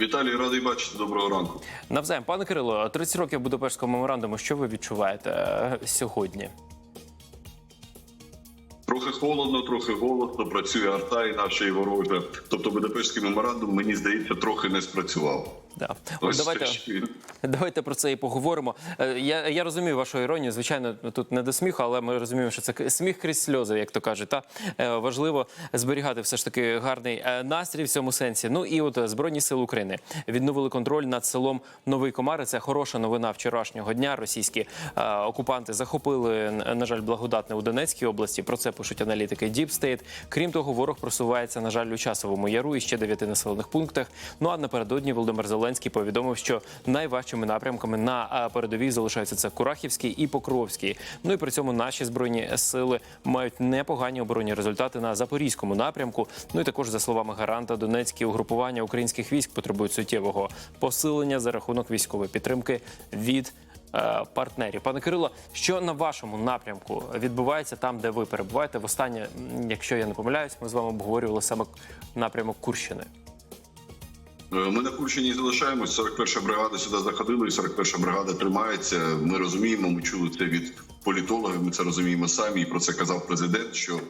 Віталій, радий бачити. Доброго ранку. Навзаєм, пане Кирило, 30 років Будапештського меморандуму. Що ви відчуваєте е, сьогодні? Трохи холодно, трохи голосно. Працює арта і наша і ворожа. Тобто Будапештський меморандум, мені здається, трохи не спрацював. Да. Ось давайте, давайте про це і поговоримо. Е, Я, я розумію вашу іронію. Звичайно, тут не до сміху, але ми розуміємо, що це сміх крізь сльози, як то кажуть. Та Е, важливо зберігати все ж таки гарний е, настрій в цьому сенсі. Ну і от збройні сили України відновили контроль над селом Новий Комари. Це хороша новина вчорашнього дня. Російські е, окупанти захопили на жаль благодатне у Донецькій області. Про це пишуть аналітики State. Крім того, ворог просувається на жаль у часовому яру і ще дев'яти населених пунктах. Ну а напередодні Володимир Зеленський повідомив, що найважчими напрямками на передовій залишаються це Курахівський і Покровський. Ну і при цьому наші збройні сили мають непогані оборонні результати на запорізькому напрямку. Ну і також за словами гаранта, донецькі угрупування українських військ потребують суттєвого посилення за рахунок військової підтримки від. е, Партнерів, пане Кирило, що на вашому напрямку відбувається там, де ви перебуваєте? Востаннє, якщо я не помиляюсь, ми з вами обговорювали саме напрямок Курщини. Е, Ми на Курщині залишаємось. 41 бригада сюди заходила, і 41 бригада тримається. Ми розуміємо, ми чули це від політологів. Ми це розуміємо самі. І про це казав президент. Що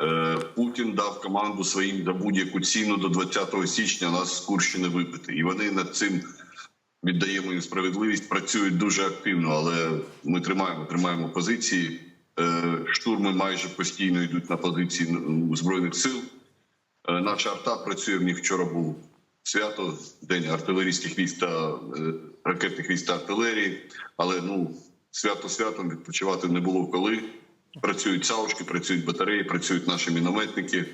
е, Путін дав команду своїм за будь-яку ціну до 20 січня нас з Курщини випити, і вони над цим. Віддаємо їм справедливість, працюють дуже активно, але ми тримаємо, тримаємо позиції. Е, Штурми майже постійно йдуть на позиції збройних сил. Е, Наша арта працює в них вчора був свято, день артилерійських військ та е, ракетних військ та артилерії. Але ну свято святом відпочивати не було коли. Працюють саушки, працюють батареї, працюють наші мінометники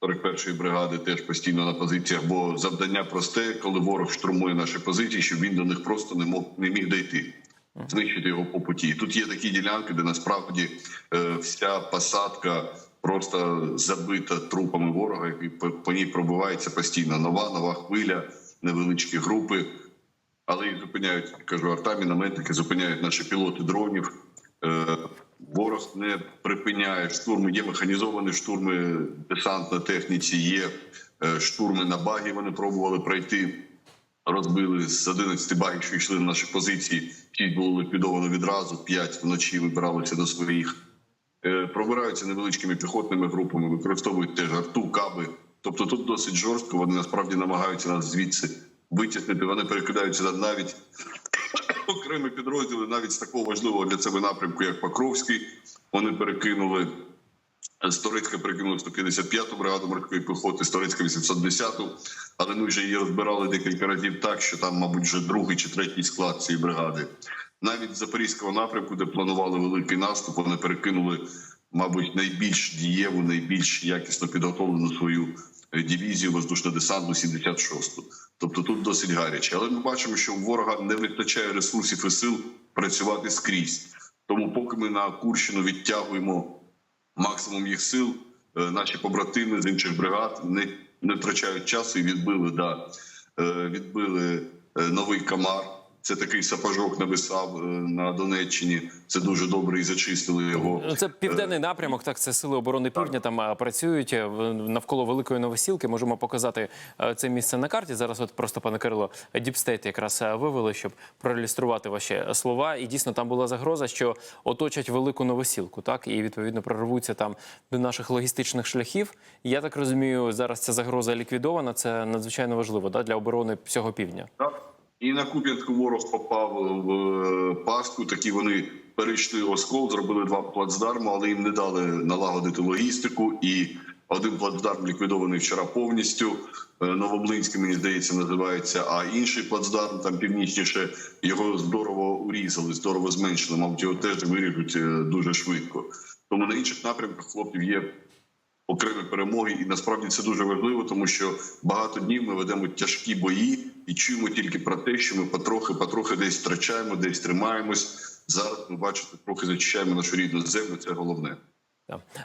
41-ї бригади теж постійно на позиціях. Бо завдання просте, коли ворог штурмує наші позиції, щоб він до них просто не мог не міг дійти. Знищити його по путі. Тут є такі ділянки, де насправді е, вся посадка просто забита трупами ворога, який по, по ній пробивається постійно нова, нова хвиля, невеличкі групи. Але їх зупиняють, кажу, арта, мінометники, зупиняють наші пілоти дронів. Е, ворог не припиняє штурми. Є механізовані штурми десант на техніці, є е, штурми на багі. Вони пробували пройти. Розбили з 11 багів, що йшли на наші позиції. 6 було ліквідовано відразу, 5 вночі вибиралися до своїх. Е, Пробираються невеличкими піхотними групами, використовують теж арту, каби. Тобто тут досить жорстко. Вони насправді намагаються нас звідси витіснити. Вони перекидаються на навіть окремі підрозділи, навіть з такого важливого для себе напрямку, як Покровський. Вони перекинули з Торецька перекинули 155-ту бригаду морської піхоти, з Торецька 810-ту, але ми вже її розбирали декілька разів так, що там, мабуть, вже другий чи третій склад цієї бригади. Навіть Запорізького напрямку, де планували великий наступ, вони перекинули, мабуть, найбільш дієву, найбільш якісно підготовлену свою е, дивізію воздушно-десантну 76-ту. Тобто тут досить гаряче. Але ми бачимо, що ворога не вистачає ресурсів і сил працювати скрізь. Тому, поки ми на Курщину відтягуємо максимум їх сил. Е, Наші побратими з інших бригад не, не втрачають часу і відбили да, е, відбили новий камар. Це такий сапожок нависав е, на Донеччині. Це дуже добре і зачистили його. Ну, Це південний напрямок. Так, це сили оборони півдня. Там працюють е, навколо великої новосілки. Можемо показати е, це місце на карті. Зараз, от просто пане Кирило, Діпстейт якраз е, вивели, щоб проілюструвати ваші слова. І дійсно там була загроза, що оточать велику новосілку, так і відповідно прорвуться там до наших логістичних шляхів. Я так розумію, зараз ця загроза ліквідована. Це надзвичайно важливо да, для оборони всього півдня. Так. І на Куп'янську ворог попав в е, пастку. Такі вони перейшли оскол, зробили два плацдарми, але їм не дали налагодити логістику. І один плацдарм ліквідований вчора повністю. Е, Новоблинський, мені здається, називається. А інший плацдарм там північніше його здорово урізали, здорово зменшили. Мабуть, його теж виріжуть е, дуже швидко. Тому на інших напрямках хлопців є окремі перемоги, і насправді це дуже важливо, тому що багато днів ми ведемо тяжкі бої і чуємо тільки про те, що ми потрохи, потрохи десь втрачаємо, десь тримаємось. Зараз ми бачите, трохи зачищаємо нашу рідну землю. Це головне.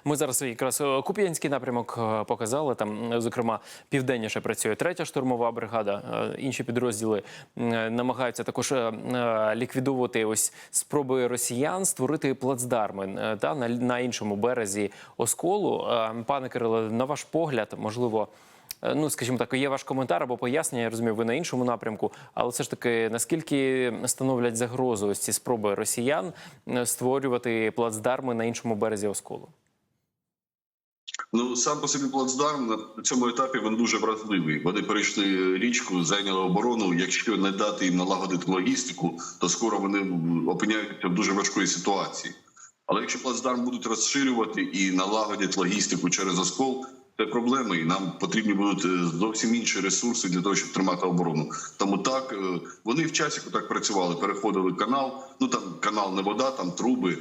Ми зараз якраз е, Куп'янський напрямок е, показали. Там, е, зокрема, південніше працює третя штурмова бригада. Інші підрозділи намагаються також е, ось спроби росіян створити плацдарми та на, іншому березі осколу. Пане Кириле, на ваш погляд, можливо. Е, ну скажімо так, є ваш коментар або пояснення. Я розумію, ви на іншому напрямку, але все ж таки, наскільки становлять загрозу ось ці спроби росіян е, створювати плацдарми на іншому березі Осколу? Ну сам по собі плацдарм на цьому етапі він дуже вразливий. Вони перейшли річку, зайняли оборону. Якщо не дати їм налагодити логістику, то скоро вони опиняються в дуже важкої ситуації. Але якщо плацдарм будуть розширювати і налагодять логістику через оскол, це проблеми, і нам потрібні будуть е, зовсім інші ресурси для того, щоб тримати оборону. Тому так е, вони в часіку так працювали, переходили канал. Ну там канал не вода, там труби.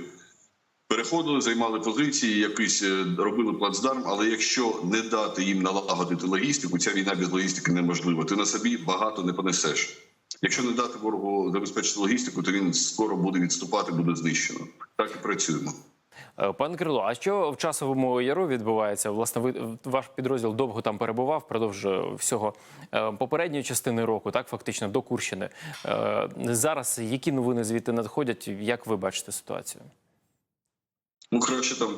Переходили, займали позиції, якийсь е, робили плацдарм. Але якщо не дати їм налагодити логістику, ця війна без логістики неможлива. Ти на собі багато не понесеш. Якщо не дати ворогу забезпечити логістику, то він скоро буде відступати, буде знищено. Так і працюємо. Е, Пане Кирило, а що в часовому яру відбувається? Власне, ви ваш підрозділ довго там перебував впродовж е, всього е, попередньої частини року, так фактично до Курщини. Зараз які новини звідти надходять? Як ви бачите ситуацію? Ну краще там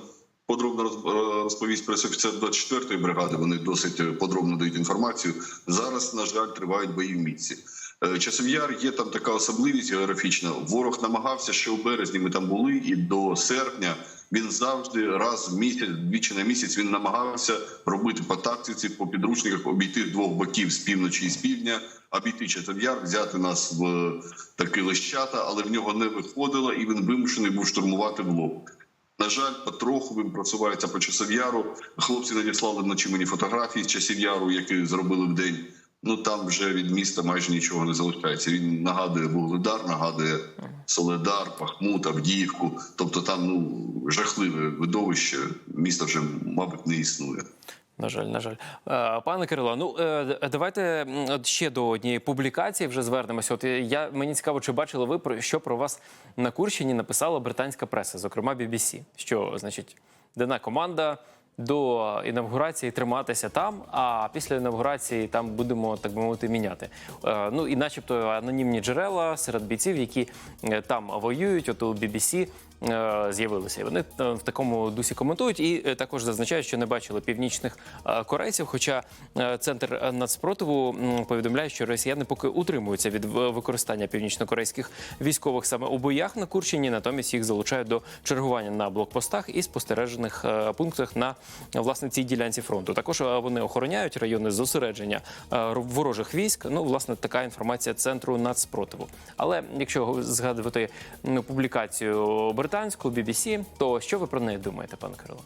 подробно роз- розповість пресофіцер 24-ї бригади. Вони досить подробно дають інформацію. Зараз, на жаль, тривають бої в місці. Е, Часов Яр є там така особливість географічна. Ворог намагався ще у березні. Ми там були, і до серпня він завжди раз в місяць, двічі на місяць він намагався робити по тактиці, по підручниках, обійти двох боків з півночі і з півдня, обійти Часов Яр, взяти нас в е, такі лищата, але в нього не виходило, і він вимушений був штурмувати в лоб. На жаль, потроху він просувається по часов яру. Хлопці надіслали вночі мені фотографії з часів яру, які зробили в день. Ну там вже від міста майже нічого не залишається. Він нагадує Вугледар, нагадує Соледар, Пахмут, Авдіївку. Тобто там ну жахливе видовище. Міста вже, мабуть, не існує. На жаль, на жаль, Е, пане Кирило, ну е, давайте ще до однієї публікації вже звернемося. От е, я мені цікаво, чи бачили ви про що про вас на Курщині написала британська преса, зокрема BBC, що значить дана команда. До інавгурації триматися там, а після інавгурації там будемо так би мовити міняти. Е, ну і, начебто, анонімні джерела серед бійців, які е, там воюють, от у BBC з'явилися. І вони е, в такому дусі коментують і е, також зазначають, що не бачили північних е, корейців. Хоча е, центр нацпротиву повідомляє, що росіяни поки утримуються від використання північнокорейських військових саме у боях на Курщині, натомість їх залучають до чергування на блокпостах і спостережених е, пунктах на е, власне цій ділянці фронту. Також е, вони охороняють райони зосередження е, ворожих військ. Ну, власне, така інформація центру нацпротиву. Але якщо згадувати м, публікацію британську BBC, то що ви про неї думаєте, пане Кирило?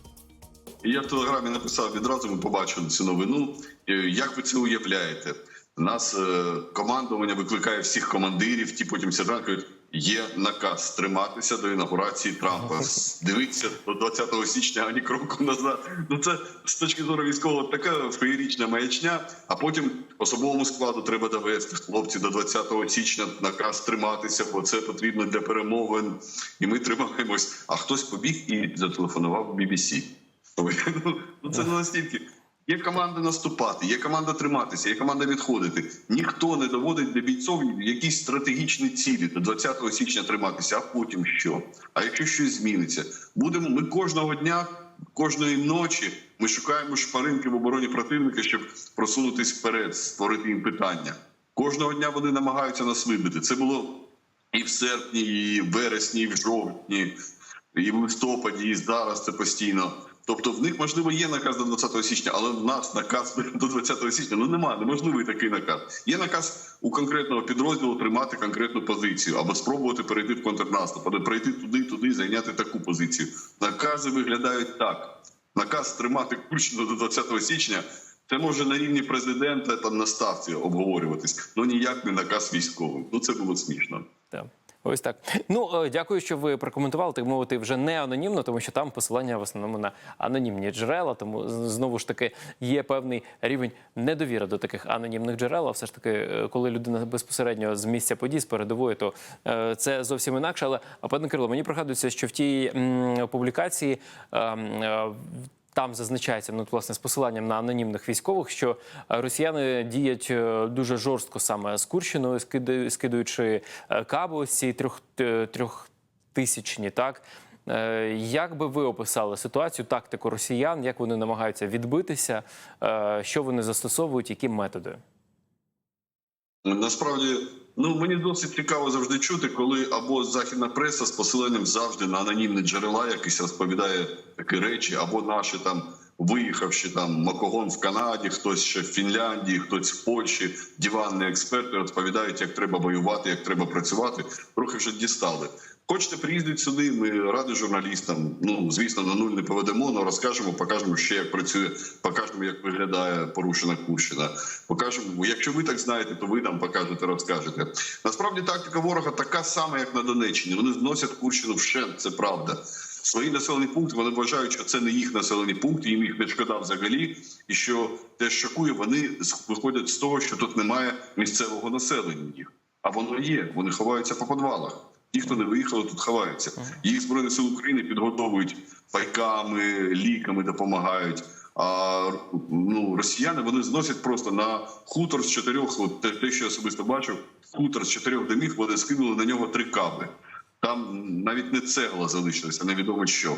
Я в телеграмі написав відразу. Ми побачили цю новину. Е, Як ви це уявляєте? Нас е, командування викликає всіх командирів. Ті потім сержант кажуть, є наказ триматися до інаугурації Трампа. Дивіться до 20 січня ані кроку назад. Ну це з точки зору військового така феєрічна маячня. А потім особовому складу треба довести хлопці до 20 січня наказ триматися, бо це потрібно для перемовин. І ми тримаємось. А хтось побіг і зателефонував BBC. Ну, Ну це не настільки. Є команда наступати, є команда триматися, є команда відходити. Ніхто не доводить для бійців якісь стратегічні цілі до 20 січня триматися, а потім що? А якщо щось зміниться, будемо ми кожного дня, кожної ночі ми шукаємо шпаринки в обороні противника, щоб просунутись вперед, створити їм питання. Кожного дня вони намагаються нас вибити. Це було і в серпні, і в вересні, і в жовтні, і в листопаді, і зараз це постійно. Тобто в них можливо є наказ до 20 січня, але в нас наказ до 20 січня ну немає, неможливий такий наказ. Є наказ у конкретного підрозділу тримати конкретну позицію або спробувати перейти в контрнаступ, або пройти туди, туди, зайняти таку позицію. Накази виглядають так: наказ тримати Курщину до 20 січня. Це може на рівні президента там на ставці обговорюватись, ну ніяк не наказ військовим. Ну це було смішно. Так. Ось так. Ну е, дякую, що ви прокоментували, так мовити, вже не анонімно, тому що там посилання в основному на анонімні джерела. Тому знову ж таки є певний рівень недовіри до таких анонімних джерел. А все ж таки, е, коли людина безпосередньо з місця подій з передової, то е, це зовсім інакше. Але пане Кирило, мені пригадується, що в тій публікації. Там зазначається ну, власне з посиланням на анонімних військових, що е, росіяни діють е, дуже жорстко саме з Курщиною, скидаючи, е, каби ці трьох, трьохтисячні, так Як би ви описали ситуацію, тактику росіян, як вони намагаються відбитися, що вони застосовують, які методи? Насправді, ну мені досить цікаво завжди чути, коли або західна преса з посиленням завжди на анонімні джерела якісь розповідає такі речі, або наші там виїхавши там Макогон в Канаді, хтось ще в Фінляндії, хтось в Польщі, диванні експерти розповідають, як треба воювати, як треба працювати. Трохи вже дістали. Хочете приїздити сюди? Ми раді журналістам. Ну звісно, на нуль не поведемо, але розкажемо, покажемо ще як працює, покажемо, як виглядає порушена Курщина. Покажемо, якщо ви так знаєте, то ви нам покажете, розкажете. Насправді тактика ворога така сама, як на Донеччині. Вони зносять Курщину вщент, це правда. Свої населені пункти вони вважають, що це не їх населені пункти, їм їх не шкода взагалі. І що те шокує, вони виходять з того, що тут немає місцевого населення їх. А воно є. Вони ховаються по підвалах. Ті, хто не виїхали, тут ховаються. Їх збройні сили України підготовують пайками, ліками допомагають. А ну росіяни вони зносять просто на хутор з чотирьох. От те, те, що я особисто бачив, хутор з чотирьох домів вони скинули на нього три каби. Там навіть не цегла залишилася, невідомо що.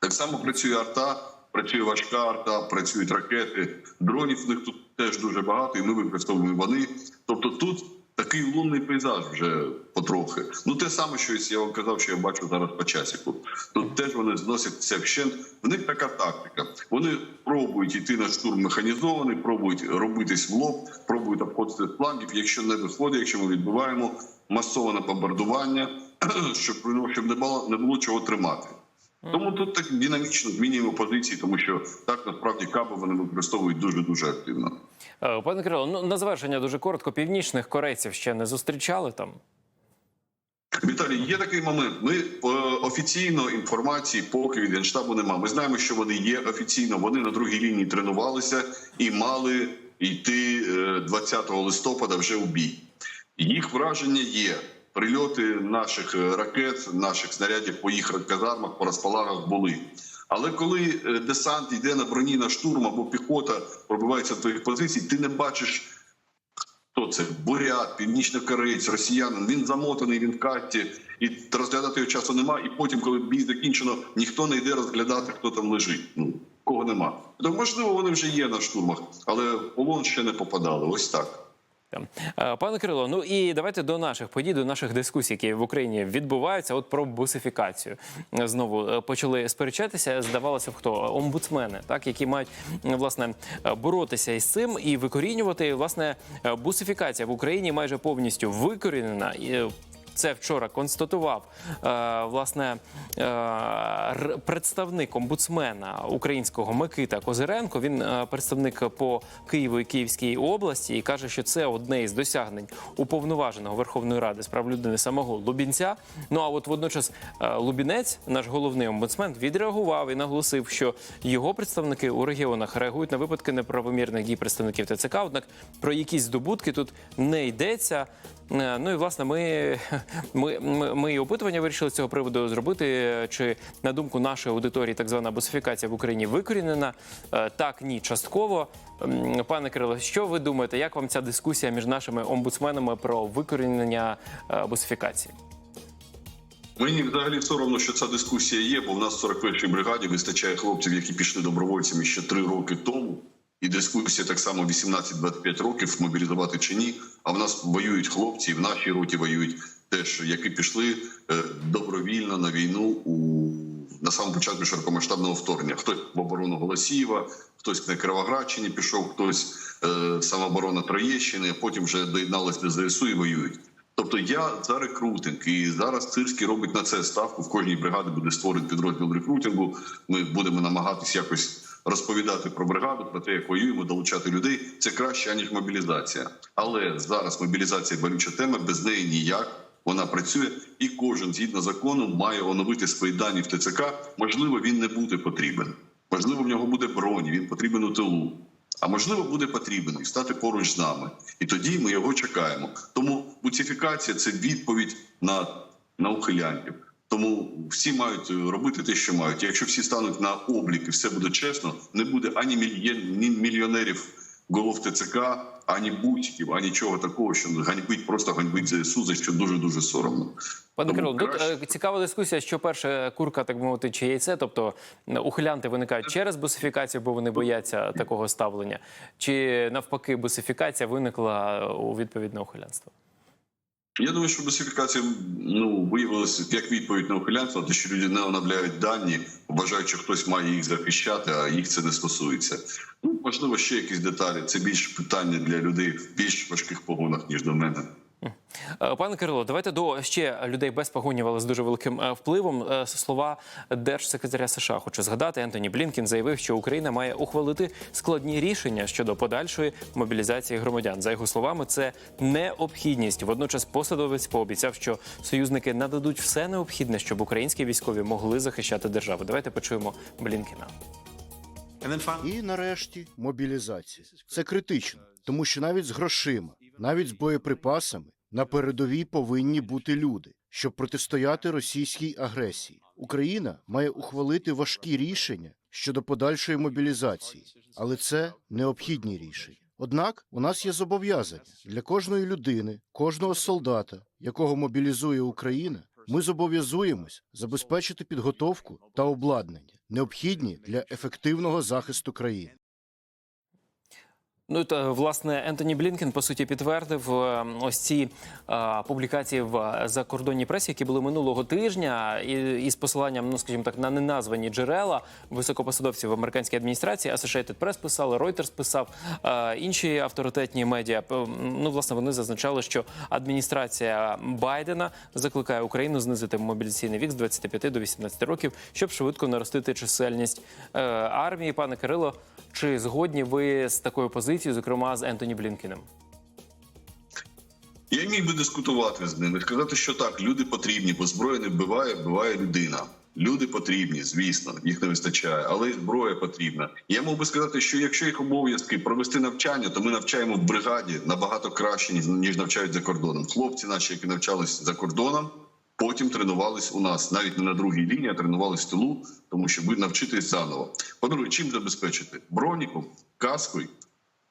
Так само працює арта, працює важка арта, працюють ракети. Дронів в них тут теж дуже багато, і ми використовуємо вони. Тобто тут такий лунний пейзаж вже потрохи. Ну те саме, що я вам казав, що я бачу зараз по часіку. Тут теж вони зносять все вщент. В них така тактика. Вони пробують йти на штурм механізований, пробують робитись в лоб, пробують обходити з флангів. Якщо не виходить, якщо ми відбиваємо масоване бомбардування, щоб ну, щоб не було не було чого тримати. Тому тут так динамічно змінюємо позиції, тому що так насправді каби вони використовують дуже дуже активно. Е, Пане Кирило, ну на завершення дуже коротко. Північних корейців ще не зустрічали там. Віталій, є такий момент. Ми е, офіційно інформації поки від генштабу немає. Ми знаємо, що вони є офіційно. Вони на другій лінії тренувалися і мали йти е, 20 листопада вже у бій. Їх враження є. Прильоти наших е, ракет, наших снарядів по їх казармах, по розпалагах були. Але коли е, десант йде на броні на штурм або піхота пробивається до твоїх позицій, ти не бачиш хто це? Бурят, північнокореєць, росіянин. Він замотаний, він в катті, і розглядати його часу нема. І потім, коли бій закінчено, ніхто не йде розглядати, хто там лежить. Ну кого нема. То можливо, вони вже є на штурмах, але полон ще не попадали. Ось так. Е, Пане Кирило, ну і давайте до наших подій, до наших дискусій, які в Україні відбуваються. От про бусифікацію Е, знову е, почали сперечатися. Здавалося б, хто омбудсмени, так які мають власне боротися із цим і викорінювати. Власне, бусифікація в Україні майже повністю викорінена. Це вчора констатував е, власне е, представник омбудсмена українського Микита Козиренко. Він е, представник по Києву і Київській області і каже, що це одне із досягнень уповноваженого Верховної Ради з прав людини самого Лубінця. Ну а от водночас Лубінець, наш головний омбудсмен, відреагував і наголосив, що його представники у регіонах реагують на випадки неправомірних дій представників ТЦК. Однак про якісь здобутки тут не йдеться. Е, Ну і власне, ми, ми, ми, і опитування вирішили з цього приводу зробити. Чи на думку нашої аудиторії так звана босифікація в Україні викорінена? Е, Так, ні, частково. Пане Кирило, що ви думаєте? Як вам ця дискусія між нашими омбудсменами про викорінення е, босифікації? Мені взагалі соромно, що ця дискусія є, бо в нас в 41-й бригаді вистачає хлопців, які пішли добровольцями ще три роки тому. І дискусія так само 18-25 років мобілізувати чи ні. А в нас воюють хлопці, і в нашій роті воюють теж, які пішли е, добровільно на війну у на самому початку широкомасштабного вторгнення. Хтось в оборону Голосіїва, хтось на Кировоградщині пішов, хтось е, самооборона Троєщини, потім вже доєдналися до ЗСУ і воюють. Тобто я за рекрутинг, і зараз Цирський робить на це ставку. В кожній бригаді буде створений підрозділ рекрутингу. Ми будемо намагатись якось розповідати про бригаду, про те, як воюємо, долучати людей. Це краще аніж мобілізація. Але зараз мобілізація болюча тема, без неї ніяк. Вона працює, і кожен згідно закону має оновити свої дані в ТЦК. Можливо, він не буде потрібен. Можливо, в нього буде бронь, він потрібен у тилу. А можливо, буде потрібен і стати поруч з нами. І тоді ми його чекаємо. Тому буцифікація це відповідь на, на ухилянтів. Тому всі мають робити те, що мають. Якщо всі стануть на облік і все буде чесно, не буде ані мільйонерів голов ТЦК, ані бутиків, ані чого такого, що ганьбить, просто ганьбить ЗСУ, за що дуже дуже соромно. Пане Кирило, тут краще- е, цікава дискусія, що перше курка, так би мовити, чи яйце, тобто е, ухилянти виникають через бусифікацію, бо вони бояться такого ставлення, чи навпаки, бусифікація виникла у відповідь на ухилянство. Я думаю, що бусифікація ну виявилася як відповідь на ухилянство, те, що люди не обновляють дані, вважаючи, що хтось має їх захищати, а їх це не стосується. Ну можливо, ще якісь деталі. Це більш питання для людей в більш важких погонах ніж до мене. Е, Пане Кирило, давайте до ще людей без погонів, але з дуже великим е, впливом. Е, Слова держсекретаря США хочу згадати. Ентоні Блінкін заявив, що Україна має ухвалити складні рішення щодо подальшої мобілізації громадян. За його словами, це необхідність. Водночас посадовець пообіцяв, що союзники нададуть все необхідне, щоб українські військові могли захищати державу. Давайте почуємо Блінкіна. І нарешті мобілізація. Це критично, тому що навіть з грошима, навіть з боєприпасами на передовій повинні бути люди, щоб протистояти російській агресії. Україна має ухвалити важкі рішення щодо подальшої мобілізації, але це необхідні рішення. Однак у нас є зобов'язання для кожної людини, кожного солдата, якого мобілізує Україна. Ми зобов'язуємось забезпечити підготовку та обладнання, необхідні для ефективного захисту країни. Ну та власне Ентоні Блінкен по суті підтвердив е, ось ці е, публікації в закордонній пресі, які були минулого тижня, і із посиланням, ну скажімо так, на неназвані джерела високопосадовців в американській адміністрації. Associated Press писали, Reuters писав, е, інші авторитетні медіа. Ну власне вони зазначали, що адміністрація Байдена закликає Україну знизити мобілізаційний вік з 25 до 18 років, щоб швидко наростити чисельність е, армії. Пане Кирило, чи згодні ви з такою позицією, зокрема з Ентоні Блінкіном? Я міг би дискутувати з ними, сказати, що так, люди потрібні, бо зброя не вбиває, вбиває людина. Люди потрібні, звісно, їх не вистачає, але зброя потрібна. Я мог би сказати, що якщо їх обов'язки провести навчання, то ми навчаємо в бригаді набагато краще, ніж навчають за кордоном. Хлопці, наші, які навчались за кордоном, потім тренувались у нас, навіть не на другій лінії, а тренувались в тилу, тому що ви навчитись заново. По-друге, чим забезпечити? Броніком, каскою,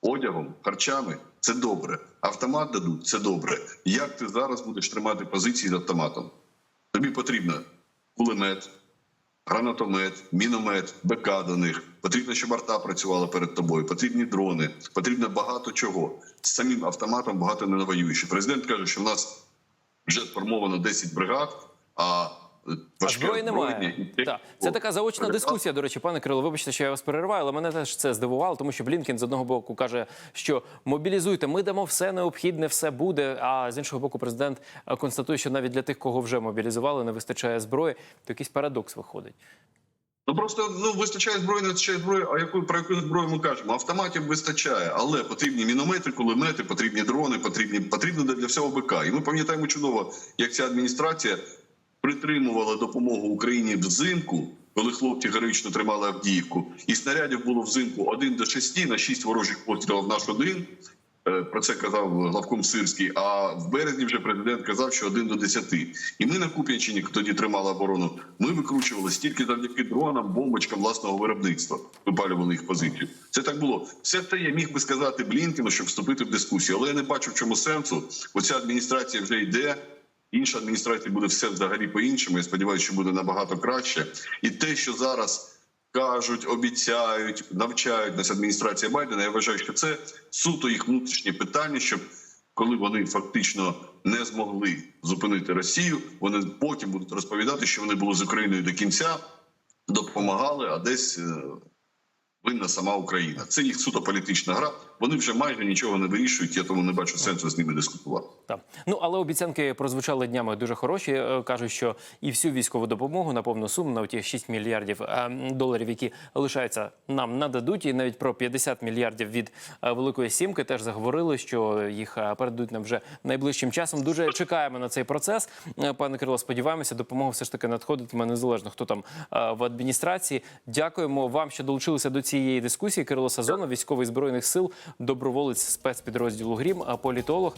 одягом, харчами це добре. Автомат дадуть це добре. Як ти зараз будеш тримати позиції з автоматом? Тобі потрібно кулемет, гранатомет, міномет, БК до них. Потрібно, щоб арта працювала перед тобою. Потрібні дрони, потрібно багато чого. З самим автоматом багато не навоюєш. Президент каже, що в нас вже сформовано 10 бригад, а А важке зброї немає. Так. Це така заочна дискусія. До речі, пане Кирило, вибачте, що я вас перериваю, але мене теж це здивувало, тому що Блінкен з одного боку каже, що мобілізуйте, ми дамо все необхідне, все буде. А з іншого боку, президент е, констатує, що навіть для тих, кого вже мобілізували, не вистачає зброї. То якийсь парадокс виходить. Ну просто ну вистачає зброї, не вистачає зброї. А яку про яку зброю ми кажемо? Автоматів вистачає, але потрібні міномети, кулемети, потрібні дрони, потрібні потрібно для всього БК. І ми пам'ятаємо чудово, як ця адміністрація притримувала допомогу Україні взимку, коли хлопці героїчно тримали Авдіївку, і снарядів було взимку 1 до 6, на 6 ворожих пострілів наш один. Е, Про це казав главком Сирський. А в березні вже президент казав, що 1 до 10. І ми на Куп'янщині тоді тримали оборону. Ми викручували стільки завдяки дронам, бомбочкам власного виробництва. Випалювали їх позицію. Це так було. Все це я міг би сказати Блінкіну, щоб вступити в дискусію. Але я не бачу в чому сенсу. Оця адміністрація вже йде. Інша адміністрація буде все взагалі по-іншому. Я сподіваюся, що буде набагато краще. І те, що зараз кажуть, обіцяють, навчають нас адміністрація Байдена. Я вважаю, що це суто їх внутрішнє питання, щоб коли вони фактично не змогли зупинити Росію, вони потім будуть розповідати, що вони були з Україною до кінця, допомагали, а десь. Винна сама Україна. Це їх суто політична гра. Вони вже майже нічого не вирішують. Я тому не бачу сенсу з ними дискутувати. Так. Ну але обіцянки прозвучали днями дуже хороші. Е, Кажуть, що і всю військову допомогу на повну суму на ті 6 мільярдів е, доларів, які лишаються, нам нададуть. І навіть про 50 мільярдів від е, Великої Сімки теж заговорили, що їх передадуть нам вже найближчим часом. Дуже чекаємо на цей процес. Пане Кирило, сподіваємося, допомога все ж таки надходитиме незалежно хто там в адміністрації. Дякуємо вам, що долучилися до цієї дискусії. Кирило Сазонов, військовий збройних сил, доброволець спецпідрозділу Грім, політолог.